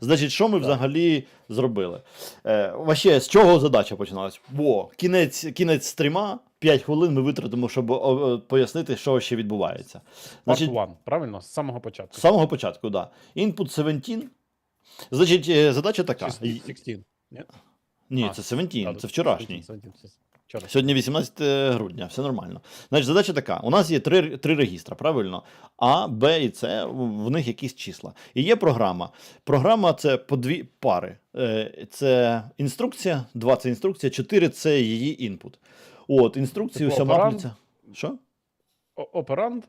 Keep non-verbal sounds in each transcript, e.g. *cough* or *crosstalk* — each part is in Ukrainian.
Значить, що ми взагалі зробили? Е, вообще, з чого задача починалась? Бо кінець, кінець стріма, 5 хвилин ми витратимо, щоб о, о, пояснити, що ще відбувається. Part one, правильно? З самого початку. з самого початку, так. Да. Input 17. Значить, е, задача така. 16? Ні? Ні, А, це 17, Да, це вчорашній. 17, це Вчора. Сьогодні 18 грудня, все нормально. Значить, задача така: у нас є три, три регістра, правильно? А, Б і С, в них якісь числа. І є програма. Програма це по дві пари. Е, Це інструкція, 2 це інструкція, 4 це її інпут. От, інструкції Типу уся маплюється. Що? О- Операнд?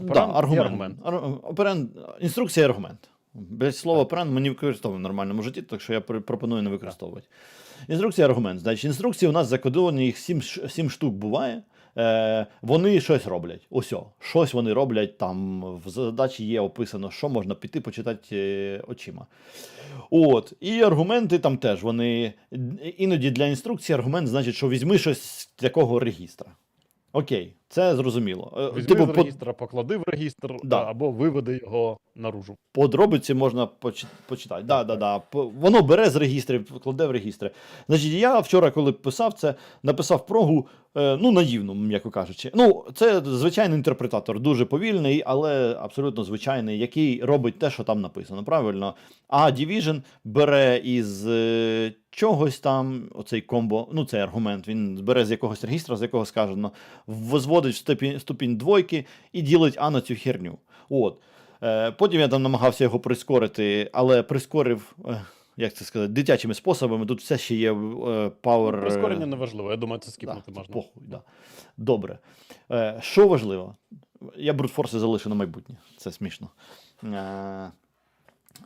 Да, аргумент. аргумент. Ар- операнд, інструкція і аргумент. Без слова операнд ми не використовуємо в нормальному житті, так що я пропоную не використовувати. Інструкція аргумент. Значить, інструкції у нас закодовані, їх 7, 7 штук буває. Е, вони щось роблять. Усьо. Щось вони роблять. Там в задачі є описано, що можна піти почитати е, очима. От. І аргументи там теж. Вони іноді для інструкції аргумент значить, що візьми щось з такого регістра. Окей, це зрозуміло. Е, Візьми типу, з регістра, поклади в регістр Да. або виведи його наружу. Подробиці можна почи- почитати. Да, да, да. Воно бере з регістрів, кладе в регістри. Значить, я вчора, коли писав це, написав прогу, е, ну, наївну, м'яко кажучи. Ну, це звичайний інтерпретатор, дуже повільний, але абсолютно звичайний, який робить те, що там написано. Правильно. А Division бере із е, чогось там, оцей комбо, ну, цей аргумент, він бере з якогось регістра, з якого сказано, возводить в ступінь, ступінь двойки і ділить А на цю херню. От. Е, Потім я там намагався його прискорити, але прискорив, е, як це сказати, дитячими способами. Тут все ще є е, Power. е, Прискорення не важливо, я думаю, це скіпнути це можна. Похуй, да. Добре. Е, Що важливо? Я брутфорси залишу на майбутнє. Це смішно. Е,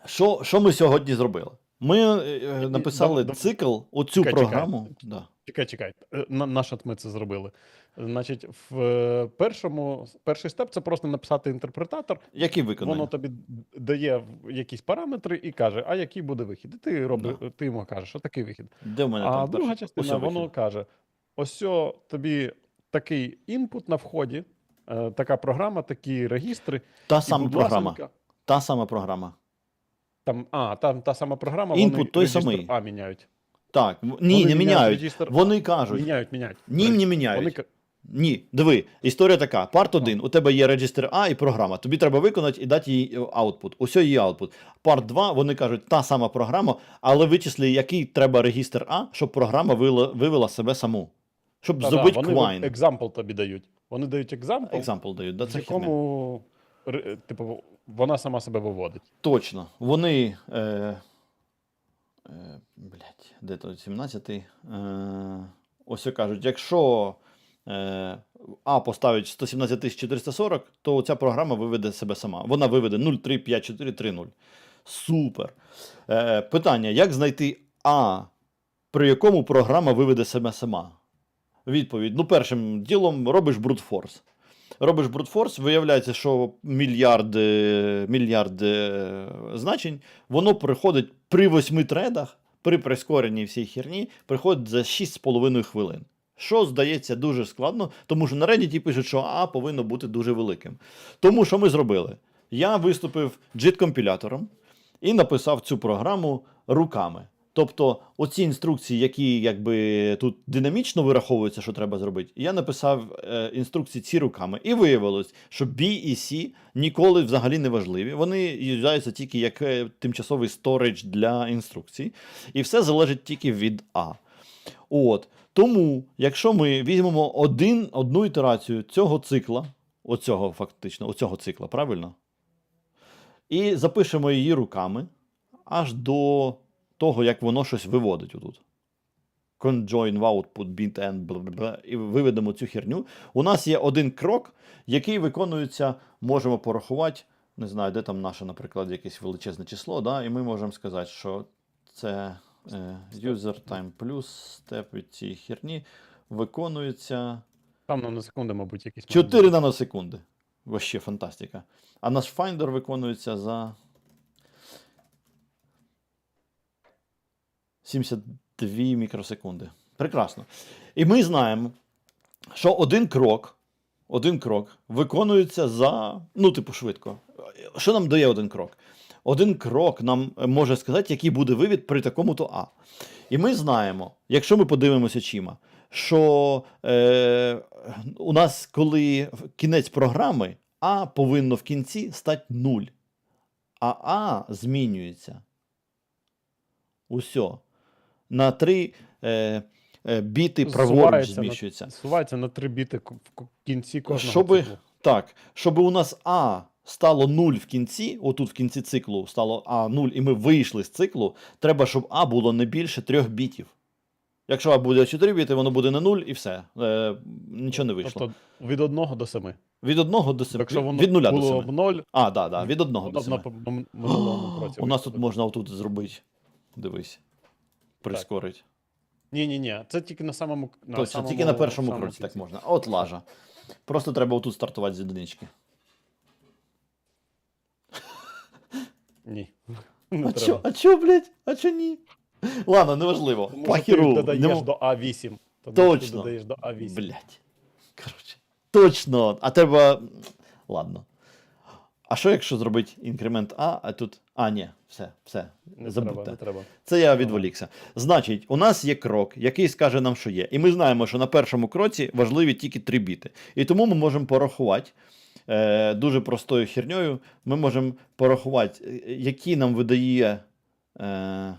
Що, що ми сьогодні зробили? Ми е, написали да- да- цикл, оцю Чекай, чекай. програму. Да. Чекай, чекай. Е, На, на що ми це зробили? Значить, в е, першому, перший степ це просто написати інтерпретатор, Які виконання? воно тобі дає якісь параметри і каже, а який буде вихід. І ти, роби, ти йому кажеш, що такий вихід. Де в мене А там друга перше? частина, Ось воно вихід. каже: ось о, тобі такий інпут на вході, е, така програма, такі регістри. Та і, сама будь програма. ласенька, Та сама програма. Там, а, там та сама програма, Інпут вони той регістр самий. А міняють. Так, ні, Вони не міняють міняють. регістр Вони кажуть. Міняють, міняють. Ні, не міняють. Вони, ка- Ні, диви, історія така: парт 1, у тебе є реєстр А і програма. Тобі треба виконати і дати їй е, аутпут. Ось її аутпут. Парт 2, вони кажуть, та сама програма, але вичисли, який треба регістр А, щоб програма вивела, вивела себе саму. Щоб Та-да, зробити вони квайн. екзампл тобі дають. Вони дають екзампл, Екзампл дають, да, в це херня. якому типу, вона сама себе виводить. Точно. Вони. Е, е, блядь, де то 17-й. Е, ось кажуть, якщо е, А поставить 117440, то ця програма виведе себе сама. Вона виведе 0,35430. Супер. Е, питання: як знайти А, при якому програма виведе себе сама? Відповідь: ну, першим ділом робиш брутфорс. Робиш брутфорс, виявляється, що мільярд, е, мільярд е, значень, воно приходить при восьми тредах, при прискоренні всій херні, приходить за 6,5 хвилин. Що здається дуже складно, тому що на Reddit пишуть, що А повинно бути дуже великим. Тому що ми зробили? Я виступив JIT-компілятором і написав цю програму руками. Тобто, оці інструкції, які якби тут динамічно вираховуються, що треба зробити, я написав е, інструкції ці руками. І виявилось, що B і C ніколи взагалі не важливі. Вони юзаються тільки як е, тимчасовий сторідж для інструкцій. І все залежить тільки від А. От. Тому, якщо ми візьмемо один, одну ітерацію цього цикла, оцього фактично, оцього цикла, правильно? І запишемо її руками аж до того, як воно щось виводить отут. Conjoin output, bit end, бла, бла, бла, і виведемо цю херню. У нас є один крок, який виконується, можемо порахувати. Не знаю, де там наше, наприклад, якесь величезне число, да? і ми можемо сказати, що це е, user time plus степ від цієї херні виконується Там на секунду, мабуть, якісь. 4 наносекунди. Вообще фантастика. А наш Finder виконується за 72 мікросекунди. Прекрасно. І ми знаємо, що один крок, один крок виконується за, ну, типу, швидко. Що нам дає один крок? один крок нам може сказати, який буде вивід при такому-то А. І ми знаємо, якщо ми подивимося очима, що е, у нас, коли кінець програми, А повинно в кінці стати 0. А А змінюється. Усьо. На три е, е, біти праворуч зміщується. Зсувається на три біти в кінці кожного Щоби, циклу. так, щоб у нас А стало 0 в кінці, отут в кінці циклу стало А 0, і ми вийшли з циклу, треба, щоб А було не більше 3 бітів. Якщо А буде 4 біти, воно буде не 0 і все. Е, нічого не вийшло. Тобто від 1 до 7. від 1 до 7. Якщо воно від 0 до 7. в 0, А, да, да, від 1 до воно б 7. на минулому *gasps* кроці. У нас тут можна отут зробити. Дивись. Прискорить. Ні, ні, ні. Це тільки на самому на Точно, самому, тільки на першому самому кроці так можна. От лажа. Просто треба отут стартувати з одинички. Ні. *laughs* Не А треба. чо, а чо, блядь? А чо ні? Ладно, неважливо. Тому що Пахіру. Ти додаєш нема- до А8. Тому що Ти додаєш до А8. Блядь. Коротше. Точно. А треба. Ладно. А що, якщо зробити інкремент А, а тут. А, ні, все, все. Не Забудьте. треба, не треба. Це я відволікся. Значить, у нас є крок, який скаже нам, що є. І ми знаємо, що на першому кроці важливі тільки три біти. І тому ми можемо порахувати е, дуже простою херньою. Ми можемо порахувати, е, які нам видає, е, е,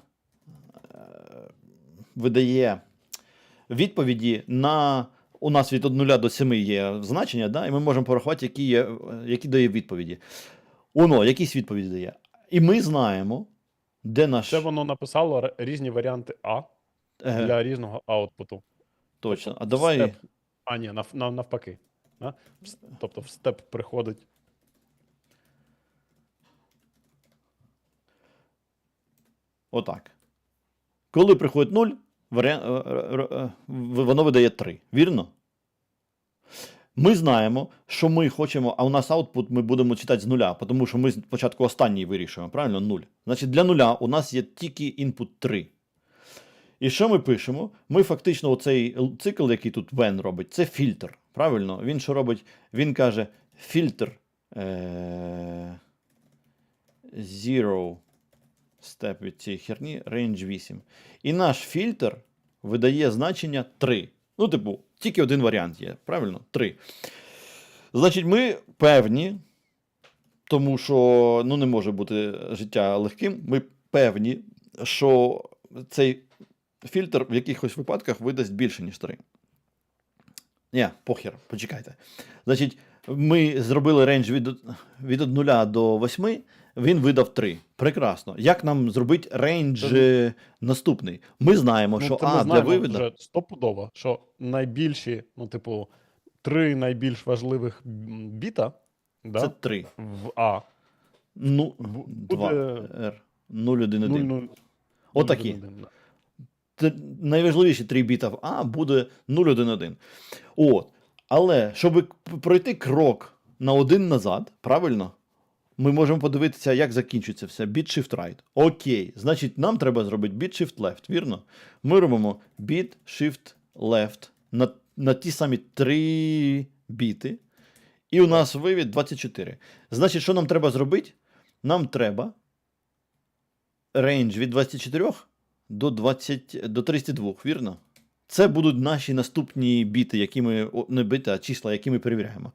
видає відповіді на. У нас від 0 до 7 є значення, да? і ми можемо порахувати, які, є, які дає відповіді. Воно, якісь відповіді дає. І ми знаємо, де наш. Ще воно написало різні варіанти А для різного аутпуту. Точно. А давай. степ- А, ні, нав, нав, навпаки. Да? Тобто в степ приходить. Отак. Коли приходить 0, е, е, е, воно видає 3. Вірно? Ми знаємо, що ми хочемо, а у нас output ми будемо читати з нуля, тому що ми спочатку останній вирішуємо, правильно? 0. Значить, для нуля у нас є тільки input 3. І що ми пишемо? Ми фактично оцей цикл, який тут Вен робить, це фільтр. Правильно? Він що робить? Він каже: фільтр е- zero степ від цієї херні, range 8. І наш фільтр видає значення 3. Ну, типу, тільки один варіант є, правильно? 3. Значить, ми певні, тому що ну, не може бути життя легким. Ми певні, що цей фільтр в якихось випадках видасть більше, ніж 3. Ні, похер, почекайте. Значить, ми зробили рейндж від, від 0 до 8, він видав 3. Прекрасно. Як нам зробити рейндж е, наступний? Ми знаємо, що це ми А для знаємо виводу. вже стопудово, що найбільші, ну, типу, три найбільш важливих біта да, Це 3. в А. Ну, Бу- 2 буде- R 0, 1, 1. 0, Отакі. Т- найважливіші три біта в А буде 011. От. Але щоб пройти крок на один назад, правильно? Ми можемо подивитися, як закінчується все. Bit shift right. Окей. Значить, нам треба зробити bit shift left, вірно? Ми робимо bit shift left на, на ті самі три біти. І у нас вивід 24. Значить, що нам треба зробити? Нам треба рейндж від 24 до 20, до 32, вірно? Це будуть наші наступні біти, які ми, не біти, а числа, які ми перевіряємо.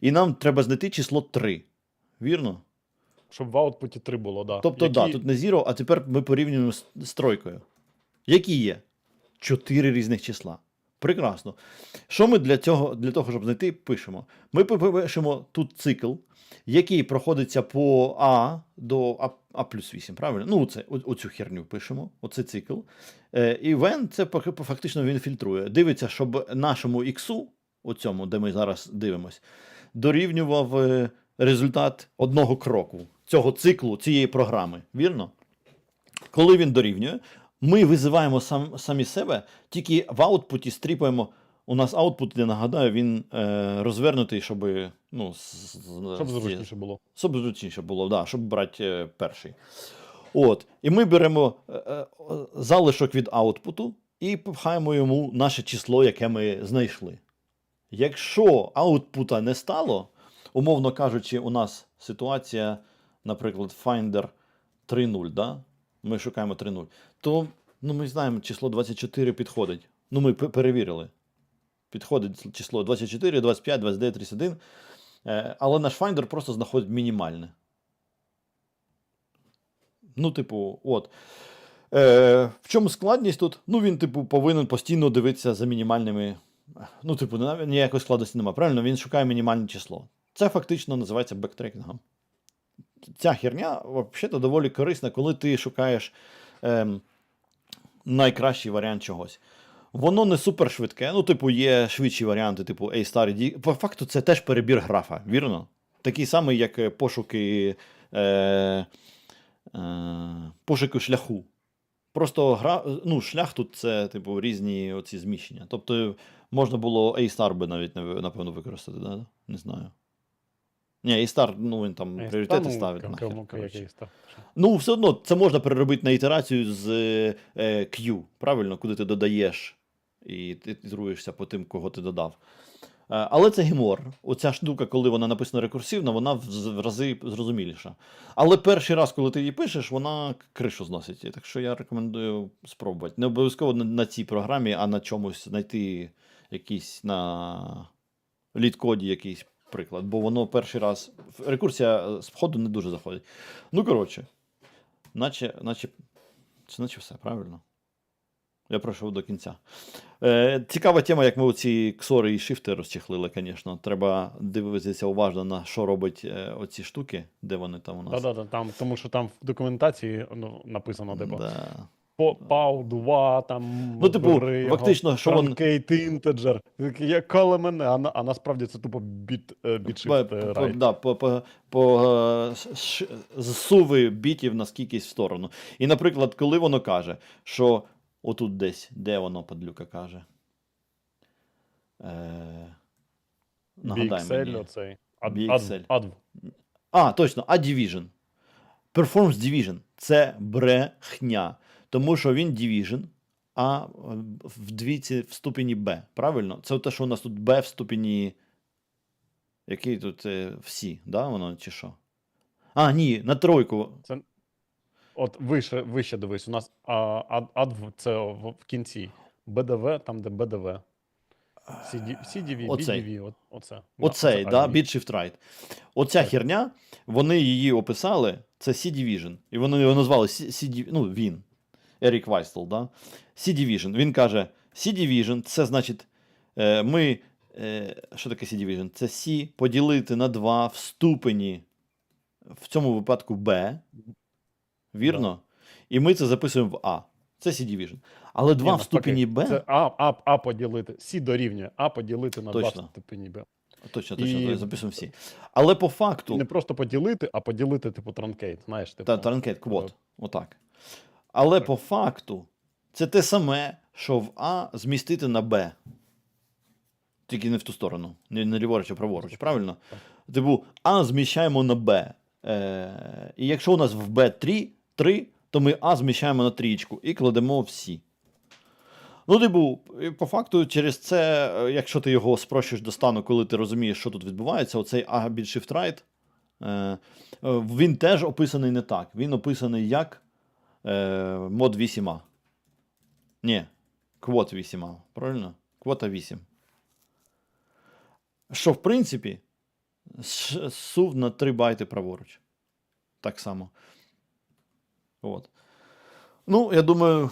І нам треба знайти число 3. Вірно? Щоб в аутпуті 3 було, да. Тобто, Які- да, тут не zero, а тепер ми порівнюємо з, з тройкою. Які є? Чотири різних числа. Прекрасно. Що ми для цього, для того, щоб знайти, пишемо? Ми пи- пишемо тут цикл, який проходиться по А до А, а плюс 8, правильно? Ну, оце, о- оцю херню пишемо, оце цикл. Е, і Вен це фактично він фільтрує. Дивиться, щоб нашому іксу, оцьому, де ми зараз дивимось, дорівнював е, результат одного кроку цього циклу, цієї програми. Вірно? Коли він дорівнює, ми визиваємо сам, самі себе, тільки в аутпуті стріпаємо. У нас аутпут, я нагадаю, він е, розвернутий, щоб, ну, Щоб зручніше було. щоб зручніше було, да, щоб брати е, перший. От. І ми беремо е, е, залишок від аутпуту і пхаємо йому наше число, яке ми знайшли. Якщо аутпута не стало, умовно кажучи, у нас ситуація, наприклад, Finder 3-0, да? ми шукаємо 3-0, то ну, ми знаємо, число 24 підходить. Ну, ми перевірили. Підходить число 24, 25, 29, 31. Е, але наш Finder просто знаходить мінімальне. Ну, типу, от. Е, в чому складність тут? Ну, він, типу, повинен постійно дивитися за мінімальними. Ну, типу, ніякої складності немає. Правильно, він шукає мінімальне число. Це фактично називається бектрекінгом. Ця херня взагалі доволі корисна, коли ти шукаєш ем, найкращий варіант чогось. Воно не супер швидке. Ну, типу, є швидші варіанти, типу A-Star. D. По факту, це теж перебір графа, вірно? Такий самий, як е, пошуки, е, е, пошуки шляху. Просто гра, ну, шлях тут це, типу, різні оці зміщення. Тобто можна було A-Star би навіть напевно використати, да? Не знаю. Ні, A-Star, ну він там Е, пріоритети ну, ставить. ком- нахер, кому- коротше. Ну, все одно це можна переробити на ітерацію з е, Q, правильно, куди ти додаєш і ти по тим, кого ти додав. Е, але це гемор. Оця штука, коли вона написана рекурсивно, вона в, з- в рази зрозуміліша. Але перший раз, коли ти її пишеш, вона кришу зносить. Так що я рекомендую спробувати. Не обов'язково на, на цій програмі, а на чомусь знайти якийсь на літкоді якийсь приклад, бо воно перший раз. Рекурсія е, з входу не дуже заходить. Ну, коротше, наче, наче, це наче все, правильно? Я пройшов до кінця. Е, цікава тема, як ми оці ксори і шифти розчехлили, звісно. Треба дивитися уважно на що робить е, оці штуки, де вони там у нас. Да-да-да, там, тому що там в документації ну, написано, типу, Да. Пау 2, там. Ну, типу, фактично, що вон- truncate integer. Такий, Як мене, а, а насправді це тупо біт, е, біт По, shift по, е, да, по, по, по е, зсуви бітів на скількись в сторону. І, наприклад, коли воно каже, що отут десь, де воно падлюка каже. Е, нагадай мені. оцей. Ad. Ad, Adv. А, точно, а Division. Performance Division це брехня. Тому що він Division, а е, в двійці в ступені B. Правильно? Це те, що у нас тут B в ступені. Який тут е, всі, да, воно чи що? А, ні, на тройку. От вище, вище дивись, у нас а, Ad, Adv це в, в кінці. BDV, там, де. CD, CDV, Оцей. BDV, от, оце. Оцей, Да, да, Shift Right. Оця херня, вони її описали, це C-Division. І вони його назвали C-Division, ну, він, Ерік Вайстел, да? C-Division. Він каже, C-Division, це значить, е, ми, е, що таке C-Division? Це C поділити на 2 в ступені, в цьому випадку B, вірно? І ми це записуємо в А. Це C-Division. Але 2 Ні, в ступені B, Це А, А, А поділити. С дорівнює А поділити на 2 в ступені Б. точно, точно, і- записуємо всі. Але по факту, не просто поділити, а поділити, типу, транкейт. Знаєш, типу. Та, транкет, квот. Отак. Але Так. по факту це те саме, що в А змістити на Б. Тільки не в ту сторону. Не, не ліворуч, а праворуч, правильно? Типу, А зміщаємо на Б. Е, і якщо у нас в Б 3, 3, то ми А зміщаємо на трієчку і кладемо в Сі. Ну, типу, по факту, через це, е, якщо ти його спрощуєш до стану, коли ти розумієш, що тут відбувається, оцей bit shift right, е, е, він теж описаний не так. Він описаний як е, мод 8А. Ні, квот 8А, правильно? Квота 8. Що, в принципі, сув на 3 байти праворуч. Так само. От. Ну, я думаю,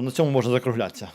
на цьому можна закруглятися.